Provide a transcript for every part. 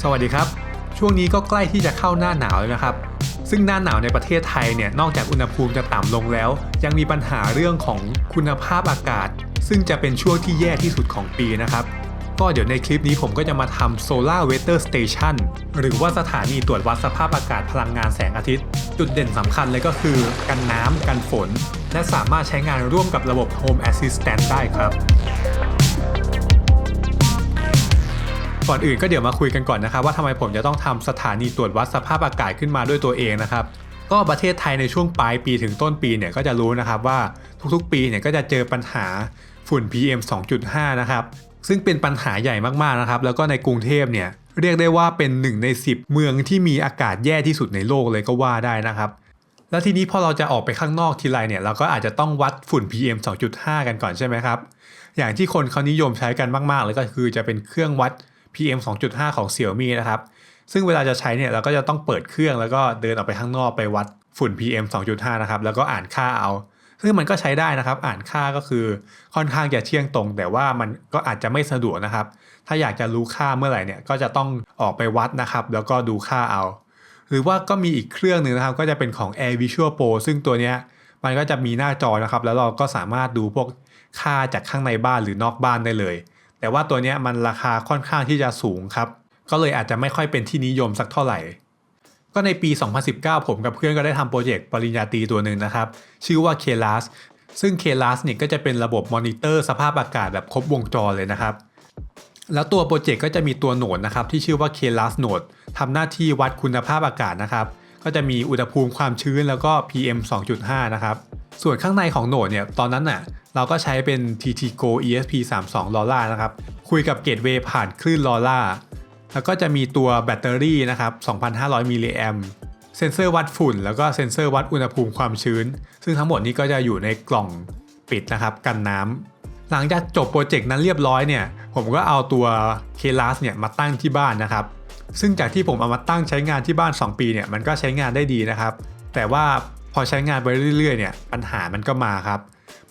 สวัสดีครับ ช่วงนี้ก็ใกล้ที่จะเข้าหน้าหนาวแล้วนะครับ ซึ่งหน้าหนาวในประเทศไทยเนี่ยนอกจากอุณหภูมิจะต่ำลงแล้ว ยังมีปัญหาเรื่องของคุณภาพอากาศ ซึ่งจะเป็นช่วงที่แย่ที่สุดของปีนะครับก็เดี๋ยวในคลิปนี้ผมก็จะมาทำ Solar Weather Station หรือว่าสถานีตรวจวัดสภาพอากาศพลังงานแสงอาทิตย์ จุดเด่นสำคัญเลยก็คือ กันน้ำกันฝน และสามารถใช้งานร่วมกับระบบ Home Assistant ได้ครับ ก่อนอื่นก็เดี๋ยวมาคุยกันก่อนนะครับว่าทำไมผมจะต้องทำสถานีตรวจวัดสภาพอากาศขึ้นมาด้วยตัวเองนะครับก็ประเทศไทยในช่วงปลายปีถึงต้นปีเนี่ยก็จะรู้นะครับว่าทุกๆ ปีเนี่ยก็จะเจอปัญหาฝุ่น PM 2.5 นะครับซึ่งเป็นปัญหาใหญ่มากๆนะครับแล้วก็ในกรุงเทพเนี่ยเรียกได้ว่าเป็นหนึ่งใน 10 เมืองที่มีอากาศแย่ที่สุดในโลกเลยก็ว่าได้นะครับ แล้วทีนี้พอเราจะออกไปข้างนอกทีไรเนี่ยเราก็อาจจะต้องวัดฝุ่น PM 2.5 กันก่อนใช่ไหมครับ อย่างที่คนเขานิยมใช้กันมากๆเลยก็คือจะเป็นเครื่องวัด PM 2.5 ของ Xiaomi นะครับ ซึ่งเวลาจะใช้เนี่ยเราก็จะต้องเปิดเครื่องแล้วก็เดินออกไปข้างนอกไปวัดฝุ่น PM 2.5 นะครับ แล้วก็อ่านค่าเอา ซึ่งมันก็ใช้ได้นะครับ อ่านค่าก็คือค่อนข้างจะเที่ยงตรง แต่ว่ามันก็อาจจะไม่สะดวกนะครับ ถ้าอยากจะรู้ค่าเมื่อไหร่เนี่ยก็จะต้องออกไปวัดนะครับ แล้วก็ดูค่าเอา หรือว่าก็มีอีกเครื่องหนึ่งนะครับ ก็จะเป็นของ Air Visual Pro ซึ่งตัวเนี้ยมันก็จะมีหน้าจอนะครับ แล้วเราก็สามารถดูพวกค่าจากข้างในบ้านหรือนอกบ้านได้เลย แต่ว่าตัวเนี้ยมันราคาค่อนข้างที่จะสูงครับ ก็เลยอาจจะไม่ค่อยเป็นที่นิยมสักเท่าไหร่ ก็ในปี 2019 ผมกับเพื่อนก็ได้ทำโปรเจกต์ปริญญาตรีตัวหนึ่งนะครับ ชื่อว่า KLAS ซึ่ง KLAS เนี่ยก็จะเป็นระบบมอนิเตอร์สภาพอากาศแบบครบวงจรเลยนะครับแล้วตัวโปรเจกต์ก็จะมีตัวโหนดนะครับที่ชื่อว่า KLAS Node ทำหน้าที่วัดคุณภาพอากาศนะครับ ก็จะมีอุณหภูมิความชื้นแล้วก็ PM 2.5 นะครับ ส่วนข้างในของโหนดเนี่ยตอนนั้นน่ะเราก็ใช้เป็น TTGO ESP32 LoRa นะครับ คุยกับเกตเวย์ผ่านคลื่น LoRa แล้วก็จะมีตัวแบตเตอรี่นะครับ 2,500 มิลลิแอมเซนเซอร์วัดฝุ่น แล้วก็เซนเซอร์วัดอุณหภูมิความชื้น ซึ่งทั้งหมดนี้ก็จะอยู่ในกล่องปิดนะครับ กันน้ำ หลังจากจบโปรเจกต์นั้นเรียบร้อยเนี่ย ผมก็เอาตัว k l a s เนี่ยมาตั้งที่บ้านนะครับ ซึ่งจากที่ผมเอามาตั้งใช้งานที่บ้าน 2 ปีเนี่ย มันก็ใช้งานได้ดีนะครับ แต่ว่า พอใช้งานไปเรื่อยๆเนี่ยปัญหามันก็มาครับ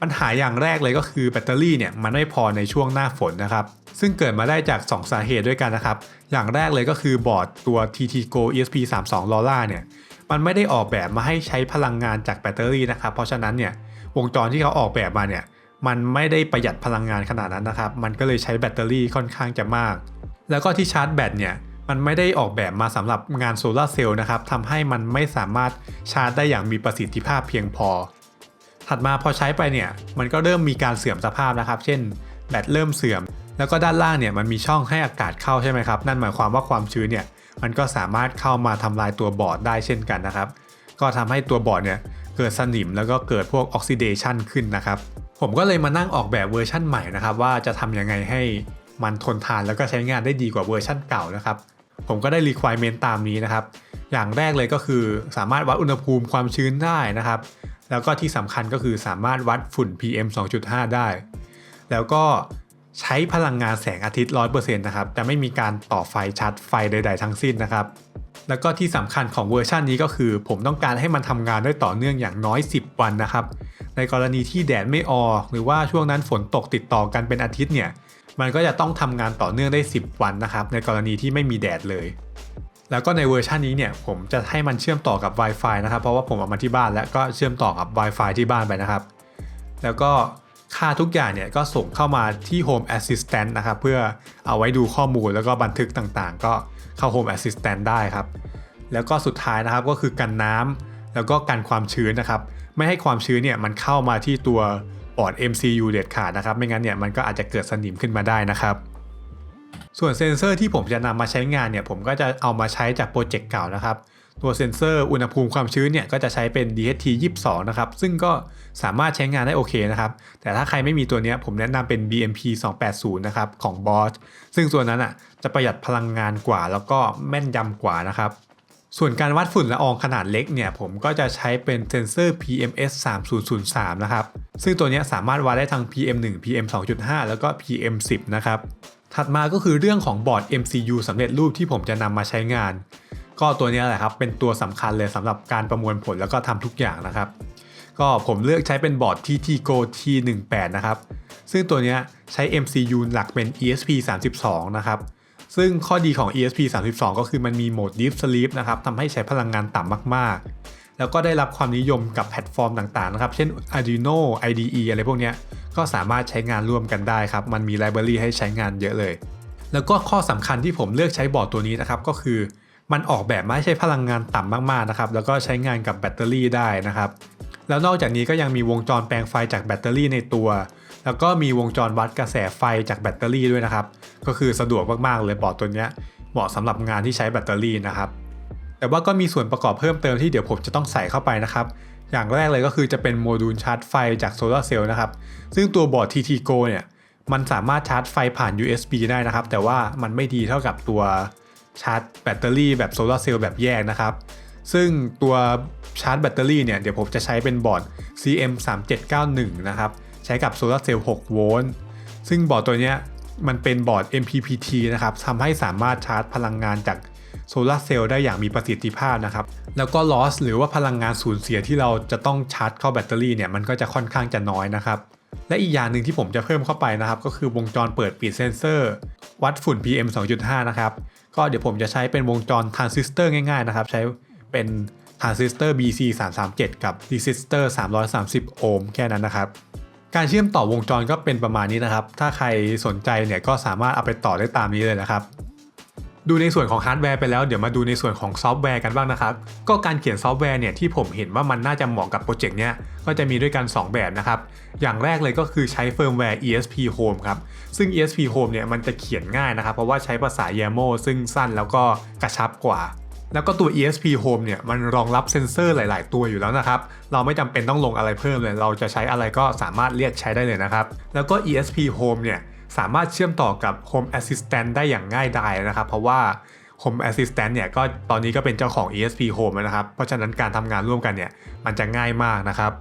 ปัญหาอย่างแรกเลยก็คือแบตเตอรี่เนี่ยมันไม่พอในช่วงหน้าฝนนะครับ ซึ่งเกิดมาได้จาก 2 สาเหตุด้วยกันนะครับ อย่างแรกเลยก็คือบอร์ดตัว TTGO ESP32 LoRa เนี่ยมันไม่ได้ออกแบบมาให้ใช้พลังงานจากแบตเตอรี่นะครับ เพราะฉะนั้นเนี่ยวงจรที่เขาออกแบบมาเนี่ยมันไม่ได้ประหยัดพลังงานขนาดนั้นนะครับ มันก็เลยใช้แบตเตอรี่ค่อนข้างจะมาก แล้วก็ที่ชาร์จแบตเนี่ย มันไม่ได้ออกแบบมาสำหรับงานโซลาร์เซลล์นะครับทำให้มันไม่สามารถชาร์จได้อย่างมีประสิทธิภาพเพียงพอ ถัดมาพอใช้ไปเนี่ยมันก็เริ่มมีการเสื่อมสภาพนะครับ เช่น แบตเริ่มเสื่อม แล้วก็ด้านล่างเนี่ยมันมีช่องให้อากาศเข้าใช่ไหมครับ นั่นหมายความว่าความชื้นเนี่ยมันก็สามารถเข้ามาทำลายตัวบอร์ดได้เช่นกันนะครับ ก็ทำให้ตัวบอร์ดเนี่ยเกิดสนิมแล้วก็เกิดพวกออกซิเดชันขึ้นนะครับ ผมก็เลยมานั่งออกแบบเวอร์ชั่นใหม่นะครับ ว่าจะทำยังไงให้มันทนทานแล้วก็ใช้งานได้ดีกว่าเวอร์ชั่นเก่านะครับ ผมก็ได้ requirement ตามนี้นะครับ อย่างแรกเลยก็คือสามารถวัดอุณหภูมิความชื้นได้นะครับ แล้วก็ที่สำคัญก็คือสามารถวัดฝุ่น PM 2.5 ได้ แล้วก็ใช้พลังงานแสงอาทิตย์ 100%นะครับจะไม่มีการต่อไฟชาร์จไฟใด ๆ ทั้งสิ้นนะครับ แล้วก็ที่สำคัญของเวอร์ชันนี้ก็คือ ผมต้องการให้มันทำงานได้ต่อเนื่องอย่างน้อย 10 วันนะครับ ในกรณีที่แดดไม่ออก หรือว่าช่วงนั้นฝนตกติดต่อกันเป็นอาทิตย์เนี่ย มันก็จะต้องทำงานต่อเนื่องได้ 10 วันนะครับ ในกรณีที่ไม่มีแดดเลย แล้วก็ในเวอร์ชันนี้เนี่ยผมจะให้มันเชื่อมต่อกับ Wi-Fi นะครับ เพราะว่าผมเอามาที่บ้านแล้วก็เชื่อมต่อกับ Wi-Fi ที่บ้านไปนะครับ แล้วก็ค่าทุกอย่างเนี่ยก็ส่งเข้ามาที่ Home Assistant นะครับ เพื่อเอาไว้ดูข้อมูลแล้วก็บันทึกต่างๆ ก็เข้า Home Assistant ได้ครับ แล้วก็สุดท้ายนะครับก็คือกันน้ำแล้วก็กันความชื้นนะครับ ไม่ให้ความชื้นเนี่ยมันเข้ามาที่ตัว อร์ด MCU เด็ดขาดนะครับ ไม่งั้นเนี่ยมันก็อาจจะเกิดสนิมขึ้นมาได้นะครับ ส่วนเซนเซอร์ที่ผมจะนำมาใช้งานเนี่ยผมก็จะเอามาใช้จากโปรเจกต์เก่านะครับตัวเซ็นเซอร์อุณหภูมิความชื้นเนี่ยก็จะใช้เป็น DHT 22 นะครับ ซึ่งก็สามารถใช้งานได้โอเคนะครับ แต่ถ้าใครไม่มีตัวนี้ผมแนะนำเป็น BMP 280 นะครับ ของ Bosch ซึ่งตัวนั้นอะจะประหยัดพลังงานกว่าแล้วก็แม่นยำกว่านะครับ ส่วนการวัดฝุ่นละอองขนาดเล็กเนี่ยผมก็จะใช้เป็นเซนเซอร์ PMS 3003 นะครับ ซึ่งตัวนี้สามารถวัดได้ทั้ง PM1 PM 2.5 แล้วก็ PM 10นะครับ ถัดมาก็คือเรื่องของบอร์ด MCU สำเร็จรูปที่ผมจะนำมาใช้งาน ก็ตัวนี้แหละครับเป็นตัวสำคัญเลยสำหรับการประมวลผลแล้วก็ทำทุกอย่างนะครับ ก็ผมเลือกใช้เป็นบอร์ด TTGO T18 นะครับ ซึ่งตัวนี้ใช้ MCU หลักเป็น ESP32 นะครับ ซึ่งข้อดีของ ESP32 ก็คือมันมีโหมด Deep Sleep นะครับทำให้ใช้พลังงานต่ำมากๆ แล้วก็ได้รับความนิยมกับแพลตฟอร์มต่างๆ นะครับ เช่น Arduino IDE อะไรพวกนี้ก็สามารถใช้งานร่วมกันได้ครับ มันมีไลบรารีให้ใช้งานเยอะเลย แล้วก็ข้อสำคัญที่ผมเลือกใช้บอร์ดตัวนี้นะครับก็คือมันออกแบบมาให้ใช้พลังงานต่ำมากๆนะครับแล้วก็ใช้งานกับแบตเตอรี่ได้นะครับ แล้วนอกจากนี้ก็ยังมีวงจรแปลงไฟจากแบตเตอรี่ในตัว แล้วก็มีวงจรวัดกระแสไฟจากแบตเตอรี่ด้วยนะครับ ก็คือสะดวกมากๆเลยบอร์ดตัวนี้เหมาะสำหรับงานที่ใช้แบตเตอรี่นะครับ แต่ว่าก็มีส่วนประกอบเพิ่มเติมที่เดี๋ยวผมจะต้องใส่เข้าไปนะครับ อย่างแรกเลยก็คือจะเป็นโมดูลชาร์จไฟจากโซลาร์เซลล์นะครับ ซึ่งตัวบอร์ด TT Go เนี่ยมันสามารถชาร์จไฟผ่าน USB ได้นะครับ แต่ว่ามันไม่ดีเท่ากับตัวชาร์จแบตเตอรี่แบบโซลาร์เซลล์แบบแยกนะครับ ซึ่งตัวชาร์จแบตเตอรี่เนี่ยเดี๋ยวผมจะใช้เป็นบอร์ด CM3791 นะครับใช้กับโซลาร์เซลล์6โวลต์ซึ่งบอร์ดตัวเนี้ยมันเป็นบอร์ด MPPT นะครับทำให้สามารถชาร์จพลังงานจากโซลาร์เซลล์ได้อย่างมีประสิทธิภาพนะครับ แล้วก็ loss หรือว่าพลังงานสูญเสียที่เราจะต้องชาร์จเข้าแบตเตอรี่เนี่ยมันก็จะค่อนข้างจะน้อยนะครับ และอีกอย่างหนึ่งที่ผมจะเพิ่มเข้าไปนะครับ ก็คือวงจรเปิดปิดเซนเซอร์ วัดฝุ่น PM 2.5 นะครับ ก็เดี๋ยวผมจะใช้เป็นวงจรทรานซิสเตอร์ง่ายๆนะครับ ใช้ เป็นทรานซิสเตอร์ BC 337กับรีสิสเตอร์330 โอห์มแค่นั้นนะครับ การเชื่อมต่อวงจรก็เป็นประมาณนี้นะครับ ถ้าใครสนใจเนี่ยก็สามารถเอาไปต่อได้ตามนี้เลยนะครับ ดูในส่วนของฮาร์ดแวร์ไปแล้วเดี๋ยวมาดูในส่วนของซอฟต์แวร์กันบ้างนะครับ ก็การเขียนซอฟต์แวร์เนี่ยที่ผมเห็นว่ามันน่าจะเหมาะกับโปรเจกต์เนี้ยก็จะมีด้วยกัน 2 แบบนะครับ อย่างแรกเลยก็คือใช้เฟิร์มแวร์ ESP Home ครับ ซึ่ง ESP Home เนี่ยมันจะเขียนง่ายนะครับ เพราะว่าใช้ภาษา YAML ซึ่งสั้นแล้วก็กระชับกว่า แล้วก็ตัว ESP Home เนี่ยมันรองรับเซ็นเซอร์หลาย ๆ ตัวอยู่แล้วนะครับ เราไม่จำเป็นต้องลงอะไรเพิ่มเลย เราจะใช้อะไรก็สามารถเรียกใช้ได้เลยนะครับ แล้วก็ ESP Home เนี่ยสามารถเชื่อมต่อกับ Home Assistant ได้อย่างง่ายดายนะครับ เพราะว่า Home Assistant เนี่ยก็ตอนนี้ก็เป็นเจ้าของ ESP Home แล้วนะครับ เพราะฉะนั้นการทำงานร่วมกันเนี่ยมันจะง่ายมากนะครับ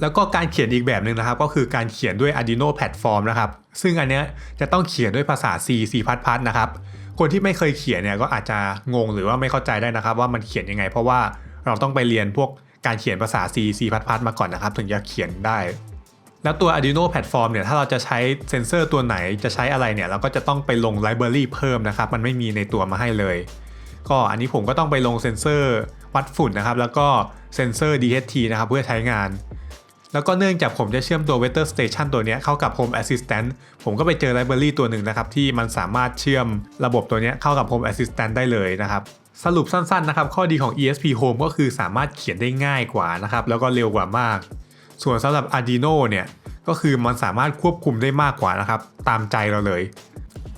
แล้วก็การเขียนอีกแบบหนึ่งนะครับ ก็คือการเขียนด้วย Arduino Platform นะครับ ซึ่งอันเนี้ยจะต้องเขียนด้วยภาษา C C++ นะครับ คนที่ไม่เคยเขียนเนี่ยก็อาจจะงงหรือว่าไม่เข้าใจได้นะครับ ว่ามันเขียนยังไง เพราะว่าเราต้องไปเรียนพวกการเขียนภาษา C C++ มาก่อนนะครับ ถึงจะเขียนได้ แล้วตัว Arduino Platform เนี่ยถ้าเราจะใช้เซนเซอร์ตัวไหนจะใช้อะไรเนี่ยเราก็จะต้องไปลงไลบรารีเพิ่มนะครับ มันไม่มีในตัวมาให้เลย ก็อันนี้ผมก็ต้องไปลงเซนเซอร์วัดฝุ่นนะครับ แล้วก็เซนเซอร์ DHT นะครับเพื่อใช้งาน แล้วก็เนื่องจากผมจะเชื่อมตัว Weather Station ตัวนี้เข้ากับ Home Assistant ผมก็ไปเจอไลบรารีตัวหนึ่งนะครับ ที่มันสามารถเชื่อมระบบตัวนี้เข้ากับ Home Assistant ได้เลยนะครับ สรุปสั้นๆนะครับ ข้อดีของ ESP Home ก็คือสามารถเขียนได้ง่ายกว่านะครับ แล้วก็เร็วกว่ามาก ส่วนสำหรับ Arduino เนี่ยก็คือมันสามารถควบคุมได้มากกว่านะครับตามใจเราเลย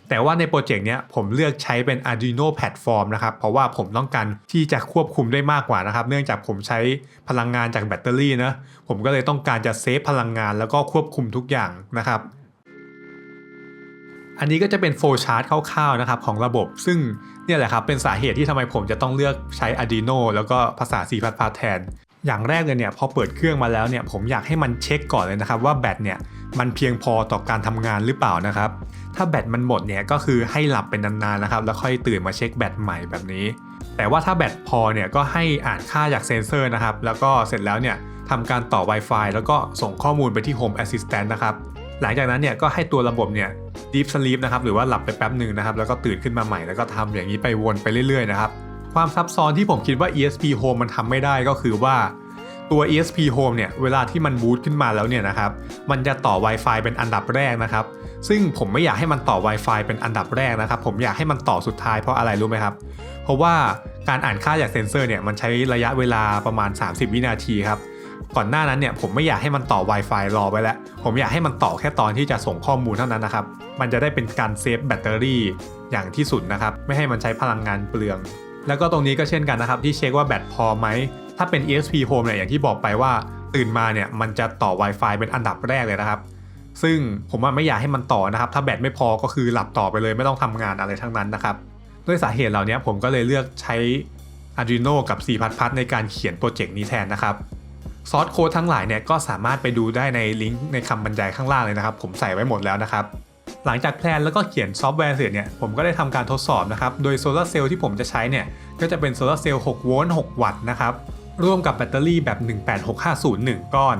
แต่ว่าในโปรเจกต์เนี้ยผมเลือกใช้เป็น Arduino Platform นะครับ เพราะว่าผมต้องการที่จะควบคุมได้มากกว่านะครับ เนื่องจากผมใช้พลังงานจากแบตเตอรี่นะ ผมก็เลยต้องการจะเซฟพลังงานแล้วก็ควบคุมทุกอย่างนะครับ อันนี้ก็จะเป็นโฟล์ชาร์ตคร่าวๆนะครับของระบบ ซึ่งเนี่ยแหละครับเป็นสาเหตุที่ทำไมผมจะต้องเลือกใช้ Arduino แล้วก็ภาษา C++ แทน อย่างแรกเลยเนี่ยพอเปิดเครื่องมาแล้วเนี่ยผมอยากให้มันเช็คก่อนเลยนะครับว่าแบตเนี่ยมันเพียงพอต่อการทำงานหรือเปล่านะครับ ถ้าแบตมันหมดเนี่ยก็คือให้หลับเป็นนานๆนะครับ แล้วค่อยตื่นมาเช็คแบตใหม่แบบนี้ แต่ว่าถ้าแบตพอเนี่ยก็ให้อ่านค่าจากเซนเซอร์นะครับ แล้วก็เสร็จแล้วเนี่ยทำการต่อ Wi-Fi แล้วก็ส่งข้อมูลไปที่ Home Assistant นะครับ หลังจากนั้นเนี่ยก็ให้ตัวระบบเนี่ย Deep Sleep นะครับหรือว่าหลับไปแป๊บหนึ่งนะครับ แล้วก็ตื่นขึ้นมาใหม่แล้วก็ทำอย่างนี้ไปวนไปเรื่อยๆนะครับ ความซับซ้อนที่ผมคิดว่า ESP Home มันทำไม่ได้ก็คือว่า ตัว ESP Home เนี่ยเวลาที่มันบูตขึ้นมาแล้วเนี่ยนะครับมันจะต่อ Wi-Fi เป็นอันดับแรกนะครับ ซึ่งผมไม่อยากให้มันต่อ Wi-Fi เป็นอันดับแรกนะครับ ผมอยากให้มันต่อสุดท้ายเพราะอะไรรู้ไหมครับ เพราะว่าการอ่านค่าจากเซนเซอร์เนี่ยมันใช้ระยะเวลาประมาณ 30 วินาทีครับก่อนหน้านั้นเนี่ยผมไม่อยากให้มันต่อ Wi-Fi รอไว้แล้ว ผมอยากให้มันต่อแค่ตอนที่จะส่งข้อมูลเท่านั้นนะครับ มันจะได้เป็นการเซฟแบตเตอรี่อย่างที่สุดนะครับ ไม่ให้มันใช้พลังงานเปลือง แล้วก็ตรงนี้ก็เช่นกันนะครับ ที่เช็คว่าแบตพอไหม ถ้าเป็น ESP Home เนี่ยอย่างที่บอกไปว่าตื่นมาเนี่ยมันจะต่อ Wi-Fi เป็นอันดับแรกเลยนะครับ ซึ่งผมไม่อยากให้มันต่อนะครับ ถ้าแบตไม่พอก็คือหลับต่อไปเลยไม่ต้องทำงานอะไรทั้งนั้นนะครับด้วยสาเหตุเหล่านี้ผมก็เลยเลือกใช้ Arduino กับ C++ ในการเขียนโปรเจกต์นี้แทนนะครับซอสโค้ดทั้งหลายเนี่ยก็สามารถไปดูได้ในลิงก์ในคำบรรยายข้างล่างเลยนะครับ ผมใส่ไว้หมดแล้วนะครับ หลังจากแพลนแล้วก็เขียนซอฟต์แวร์เสร็จเนี่ยผมก็ได้ทำการทดสอบนะครับ โดยโซลาร์เซลล์ที่ผมจะใช้เนี่ยก็จะเป็นโซลาร์เซลล์6โวลต์6วัตต์นะครับ ร่วมกับแบตเตอรี่แบบ 18650 1 ก้อน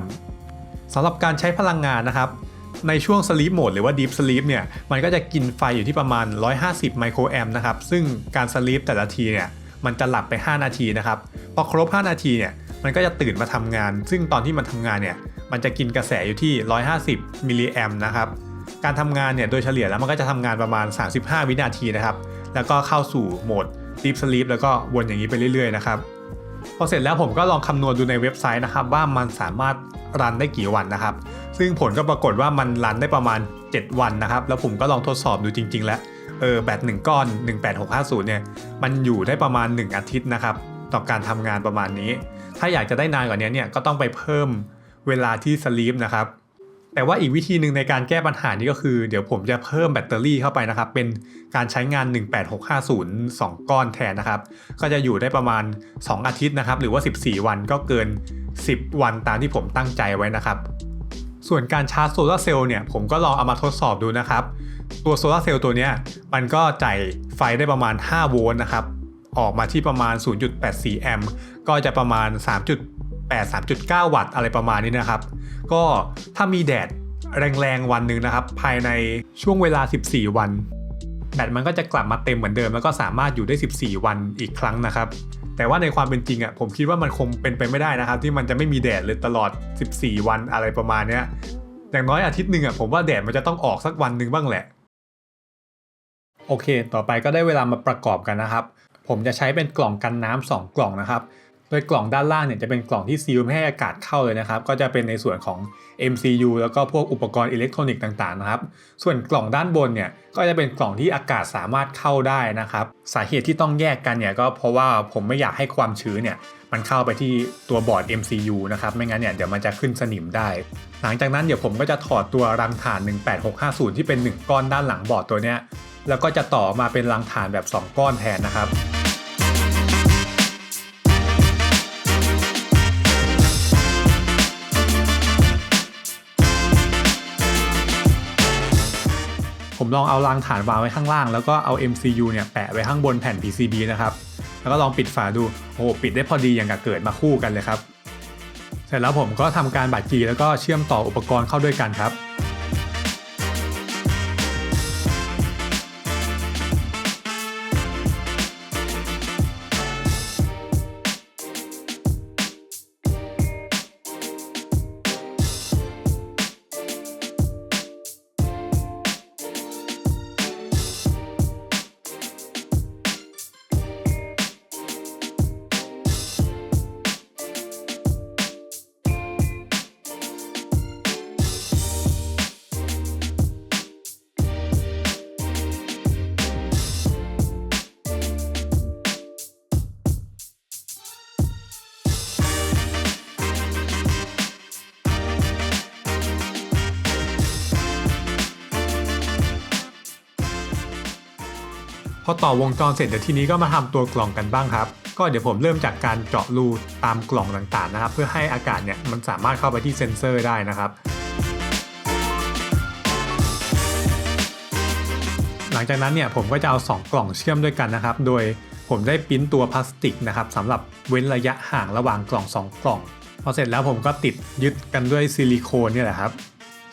สำหรับการใช้พลังงานนะครับ ในช่วง sleep mode หรือว่า deep sleep เนี่ยมันก็จะกินไฟอยู่ที่ประมาณ 150 ไมโครแอมป์นะครับ ซึ่งการ sleep แต่ละทีเนี่ยมันจะหลับไป 5 นาทีนะครับ พอครบ 5 นาทีเนี่ยมันก็จะตื่นมาทำงาน ซึ่งตอนที่มันทำงานเนี่ยมันจะกินกระแสอยู่ที่ 150 มิลลิแอมป์นะครับการทำงานเนี่ยโดยเฉลี่ยแล้วมันก็จะทำงานประมาณ 35 วินาทีนะครับ แล้วก็เข้าสู่โหมด deep sleep แล้วก็วนอย่างนี้ไปเรื่อยๆนะครับ พอเสร็จแล้วผมก็ลองคำนวณดูในเว็บไซต์นะครับว่ามันสามารถรันได้กี่วันนะครับ ซึ่งผลก็ปรากฏว่ามันรันได้ประมาณ 7 วันนะครับ แล้วผมก็ลองทดสอบดูจริง ๆ แล้วเออแบตหนึ่งก้อน 18650 เนี่ย มันอยู่ได้ประมาณ 1 อาทิตย์นะครับ ต่อการทำงานประมาณนี้ ถ้าอยากจะได้นานกว่านี้เนี่ยก็ต้องไปเพิ่มเวลาที่สลีปนะครับ แต่ว่าอีกวิธีหนึ่งในการแก้ปัญหานี้ก็คือ เดี๋ยวผมจะเพิ่มแบตเตอรี่เข้าไปนะครับ เป็นการใช้งาน 18650 2 ก้อนแทนนะครับ ก็จะอยู่ได้ประมาณ 2 อาทิตย์นะครับ หรือว่า 14 วันก็เกิน 10 วันตามที่ผมตั้งใจไว้นะครับ ส่วนการชาร์จโซลาร์เซลล์เนี่ยผมก็ลองเอามาทดสอบดูนะครับ ตัวโซลาร์เซลล์ตัวเนี้ยมันก็จ่ายไฟได้ประมาณ 5 โวลต์นะครับออกมาที่ประมาณ 0.84 แอมป์ก็จะประมาณ 83.9 วัตต์อะไรประมาณนี้นะครับ ก็ถ้ามีแดดแรงๆวันหนึ่งนะครับ ภายในช่วงเวลา 14 วัน แบตมันก็จะกลับมาเต็มเหมือนเดิม แล้วก็สามารถอยู่ได้ 14 วันอีกครั้งนะครับ แต่ว่าในความเป็นจริงอะผมคิดว่ามันคงเป็นไปไม่ได้นะครับ ที่มันจะไม่มีแดดเลยตลอด 14 วันอะไรประมาณเนี้ยอย่างน้อยอาทิตย์หนึ่งอะผมว่าแดดมันจะต้องออกสักวันหนึ่งบ้างแหละ โอเค ต่อไปก็ได้เวลามาประกอบกันนะครับ ผมจะใช้เป็นกล่องกันน้ำสองกล่องนะครับ โดยกล่องด้านล่างเนี่ยจะเป็นกล่องที่ซีลไม่ให้อากาศเข้าเลยนะครับ ก็จะเป็นในส่วนของ MCU แล้วก็พวกอุปกรณ์อิเล็กทรอนิกส์ต่างๆนะครับ ส่วนกล่องด้านบนเนี่ยก็จะเป็นกล่องที่อากาศสามารถเข้าได้นะครับ สาเหตุที่ต้องแยกกันเนี่ยก็เพราะว่าผมไม่อยากให้ความชื้นเนี่ยมันเข้าไปที่ตัวบอร์ด MCU นะครับ ไม่งั้นเนี่ยเดี๋ยวมันจะขึ้นสนิมได้ หลังจากนั้นเดี๋ยวผมก็จะถอดตัวรังฐาน 18650 ที่เป็น 1 ก้อนด้านหลังบอร์ดตัวเนี้ย แล้วก็จะต่อมาเป็นรังฐานแบบ 2 ก้อนแทนนะครับ ผมลองเอารางฐานวางไว้ข้างล่าง แล้วก็เอา MCU เนี่ยแปะไว้ข้างบนแผ่น PCB นะครับ แล้วก็ลองปิดฝาดู โอ้โหปิดได้พอดีอย่างกับเกิดมาคู่กันเลยครับ เสร็จแล้วผมก็ทำการบัดจีแล้วก็เชื่อมต่ออุปกรณ์เข้าด้วยกันครับ พอต่อวงจรเสร็จเดี๋ยวทีนี้ก็มาทำตัวกล่องกันบ้างครับ ก็เดี๋ยวผมเริ่มจากการเจาะรูตามกล่องต่างๆนะครับ เพื่อให้อากาศเนี่ยมันสามารถเข้าไปที่เซ็นเซอร์ได้นะครับ หลังจากนั้นเนี่ยผมก็จะเอา 2 กล่องเชื่อมด้วยกันนะครับ โดยผมได้ปิ้นตัวพลาสติกนะครับสำหรับเว้นระยะห่างระหว่างกล่อง 2 กล่อง พอเสร็จแล้วผมก็ติดยึดกันด้วยซิลิโคนเนี่ยแหละครับ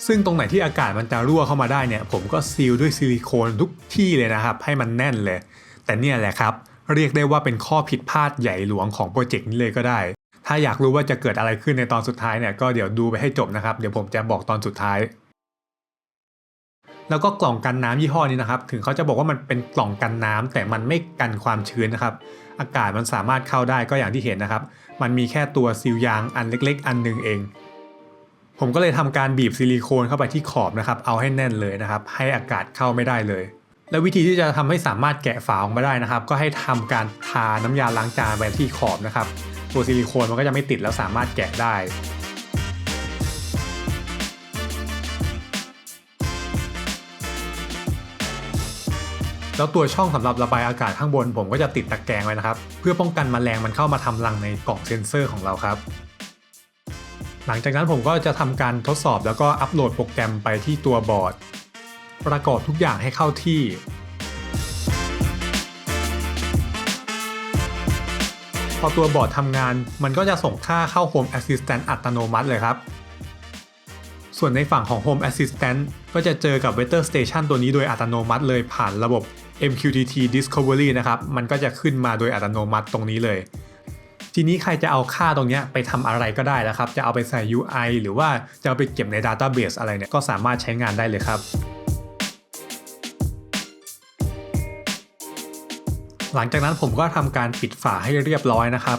ซึ่งตรงไหนที่อากาศมันจะรั่วเข้ามาได้เนี่ย ผมก็ซีลด้วยซิลิโคนทุกที่เลยนะครับ ให้มันแน่นเลย แต่เนี่ยแหละครับ เรียกได้ว่าเป็นข้อผิดพลาดใหญ่หลวงของโปรเจกต์นี้เลยก็ได้ ถ้าอยากรู้ว่าจะเกิดอะไรขึ้นในตอนสุดท้ายเนี่ยก็เดี๋ยวดูไปให้จบนะครับ เดี๋ยวผมจะบอกตอนสุดท้าย แล้วก็กล่องกันน้ำยี่ห้อนี้นะครับ ถึงเขาจะบอกว่ามันเป็นกล่องกันน้ำแต่มันไม่กันความชื้นนะครับ อากาศมันสามารถเข้าได้ก็อย่างที่เห็นนะครับ มันมีแค่ตัวซีลยางอันเล็ก ๆ อันหนึ่งเอง ผมก็เลยทำการบีบซิลิโคนเข้าไปที่ขอบนะครับ เอาให้แน่นเลยนะครับ ให้อากาศเข้าไม่ได้เลย แล้ววิธีที่จะทำให้สามารถแกะฝาออกมาได้นะครับ ก็ให้ทำการทาน้ำยาล้างจานไปที่ขอบนะครับ ตัวซิลิโคนมันก็จะไม่ติดแล้วสามารถแกะได้แล้วตัวช่องสำหรับระบายอากาศข้างบนผมก็จะติดตะแกรงไว้นะครับ เพื่อป้องกันแมลงมันเข้ามาทำรังในกล่องเซ็นเซอร์ของเราครับ หลังจากนั้นผมก็จะทำการทดสอบแล้วก็อัปโหลดโปรแกรมไปที่ตัวบอร์ด ประกอบทุกอย่างให้เข้าที่ พอตัวบอร์ดทำงานมันก็จะส่งค่าเข้า Home Assistant อัตโนมัติเลยครับ ส่วนในฝั่งของ Home Assistant ก็จะเจอกับ Weather Station ตัวนี้โดยอัตโนมัติเลยผ่านระบบ MQTT Discovery นะครับ มันก็จะขึ้นมาโดยอัตโนมัติตรงนี้เลย ทีนี้ใครจะเอาค่าตรงนี้ไปทำอะไรก็ได้แล้วครับ จะเอาไปใส่ UI หรือว่าจะเอาไปเก็บใน Database อะไรเนี่ยก็สามารถใช้งานได้เลยครับหลังจากนั้นผมก็ทำการปิดฝาให้เรียบร้อยนะครับ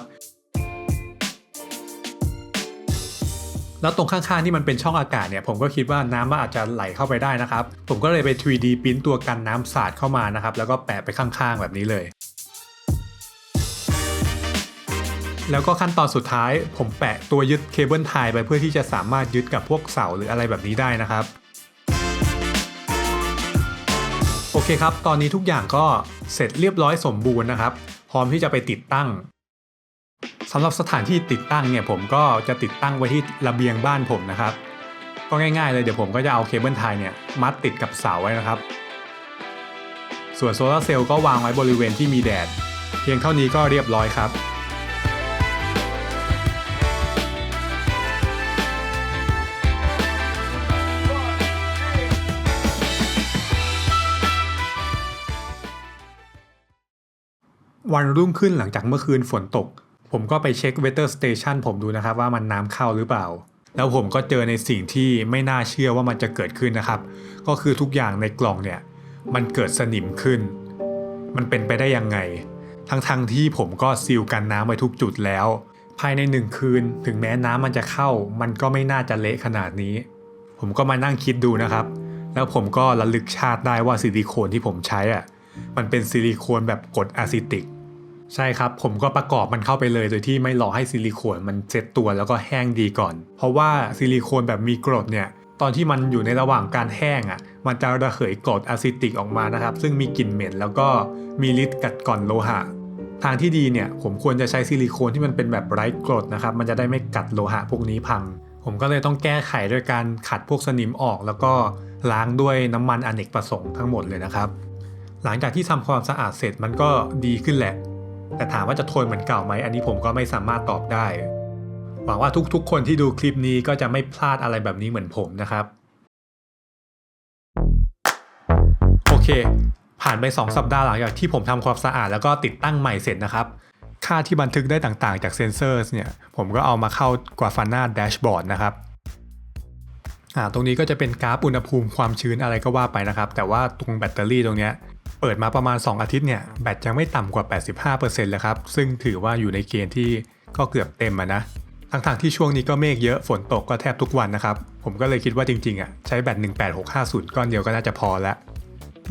แล้วตรงข้างๆที่มันเป็นช่องอากาศเนี่ย ผมก็คิดว่าน้ำมันอาจจะไหลเข้าไปได้นะครับ ผมก็เลยไป 3D พิมพ์ตัวกันน้ำสาดเข้ามานะครับ แล้วก็แปะไปข้างๆ แบบนี้เลย แล้วก็ขั้นตอนสุดท้าย ผมแปะตัวยึดเคเบิลไทยไปเพื่อที่จะสามารถยึดกับพวกเสาหรืออะไรแบบนี้ได้นะครับ โอเคครับ ตอนนี้ทุกอย่างก็เสร็จเรียบร้อยสมบูรณ์นะครับ พร้อมที่จะไปติดตั้งสำหรับสถานที่ติดตั้งเนี่ยผมก็จะติดตั้งไว้ที่ระเบียงบ้านผมนะครับ ก็ง่ายๆเลยเดี๋ยวผมก็จะเอาเคเบิลไทยเนี่ยมัดติดกับเสาไว้นะครับ ส่วนโซลาร์เซลล์ก็วางไว้บริเวณที่มีแดด เพียงเท่านี้ก็เรียบร้อยครับ วันรุ่งขึ้นหลังจากเมื่อคืนฝนตก ผมก็ไปเช็ค Weather Station ผมดูนะครับว่ามันน้ำเข้าหรือเปล่า แล้วผมก็เจอในสิ่งที่ไม่น่าเชื่อว่ามันจะเกิดขึ้นนะครับ ก็คือทุกอย่างในกล่องเนี่ย มันเกิดสนิมขึ้น มันเป็นไปได้ยังไง ทั้งๆทที่ผมก็ซีลกันน้ำไว้ทุกจุดแล้ว ภายในหนึ่งคืน ถึงแม้น้ำมันจะเข้า มันก็ไม่น่าจะเละขนาดนี้ ผมก็มานั่งคิดดูนะครับ แล้วผมก็ระลึกชาติได้ว่าซิลิโคนที่ผมใช้อะมันเป็นซิลิโคนแบบกรดอะซิติก ใช่ครับ ผมก็ประกอบมันเข้าไปเลยโดยที่ไม่รอให้ซิลิโคนมันเซ็ตตัวแล้วก็แห้งดีก่อน เพราะว่าซิลิโคนแบบมีกรดเนี่ยตอนที่มันอยู่ในระหว่างการแห้งอะ มันจะระเหยกรดอะซิติกออกมานะครับ ซึ่งมีกลิ่นเหม็นแล้วก็มีฤทธิ์กัดกร่อนโลหะ ทางที่ดีเนี่ย ผมควรจะใช้ซิลิโคนที่มันเป็นแบบไร้กรดนะครับ มันจะได้ไม่กัดโลหะพวกนี้พัง ผมก็เลยต้องแก้ไขด้วยการขัดพวกสนิมออก แล้วก็ล้างด้วยน้ำมันอเนกประสงค์ทั้งหมดเลยนะครับ หลังจากที่ทำความสะอาดเสร็จมันก็ดีขึ้นแหละ แต่ถามว่าจะทนเหมือนเก่าไหมอันนี้ผมก็ไม่สามารถตอบได้ หวังว่าทุกๆ คนที่ดูคลิปนี้ก็จะไม่พลาดอะไรแบบนี้เหมือนผมนะครับ โอเค ผ่านไป 2 สัปดาห์หลังจากที่ผมทำความสะอาดแล้วก็ติดตั้งใหม่เสร็จนะครับค่าที่บันทึกได้ต่างๆ จากเซนเซอร์เนี่ย ผมก็เอามาเข้ากราฟาน่าแดชบอร์ดนะครับอ่าตรงนี้ก็จะเป็นกราฟอุณหภูมิความชื้นอะไรก็ว่าไปนะครับ แต่ว่าตรงแบตเตอรี่ตรงเนี้ย เปิดมาประมาณ 2 อาทิตย์เนี่ยแบตยังไม่ต่ำกว่า 85%เลยครับ ซึ่งถือว่าอยู่ในเกณฑ์ที่ก็เกือบเต็มอะนะทั้งๆที่ช่วงนี้ก็เมฆเยอะฝนตกก็แทบทุกวันนะครับ ผมก็เลยคิดว่าจริงๆอะใช้แบต18650 ก้อนเดียวก็น่าจะพอแล้ว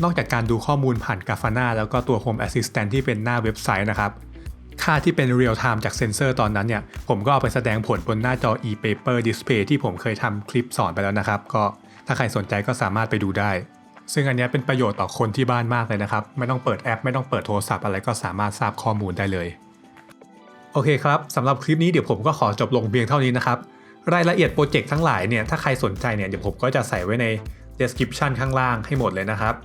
นอกจากการดูข้อมูลผ่านกาฟาน่าแล้วก็ตัว Home Assistant ที่เป็นหน้าเว็บไซต์นะครับ ค่าที่เป็น Real Time จากเซนเซอร์ตอนนั้นเนี่ย ผมก็เอาไปแสดงผลบนหน้าจอ e-paper display ที่ผมเคยทำคลิปสอนไปแล้วนะครับ ก็ถ้าใครสนใจก็สามารถไปดูได้ ซึ่งอันนี้เป็นประโยชน์ต่อคนที่บ้านมากเลยนะครับ ไม่ต้องเปิดแอป ไม่ต้องเปิดโทรศัพท์อะไรก็สามารถทราบข้อมูลได้เลย โอเคครับสำหรับคลิปนี้เดี๋ยวผมก็ขอจบลงเพียงเท่านี้นะครับ รายละเอียดโปรเจกต์ทั้งหลายเนี่ยถ้าใครสนใจเนี่ยเดี๋ยวผมก็จะใส่ไว้ใน description ข้างล่างให้หมดเลยนะครับ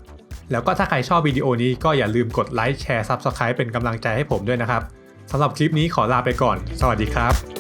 แล้วก็ถ้าใครชอบวิดีโอนี้ก็อย่าลืมกดไลค์แชร์ Subscribe เป็นกำลังใจให้ผมด้วยนะครับสำหรับคลิปนี้ขอลาไปก่อน สวัสดีครับ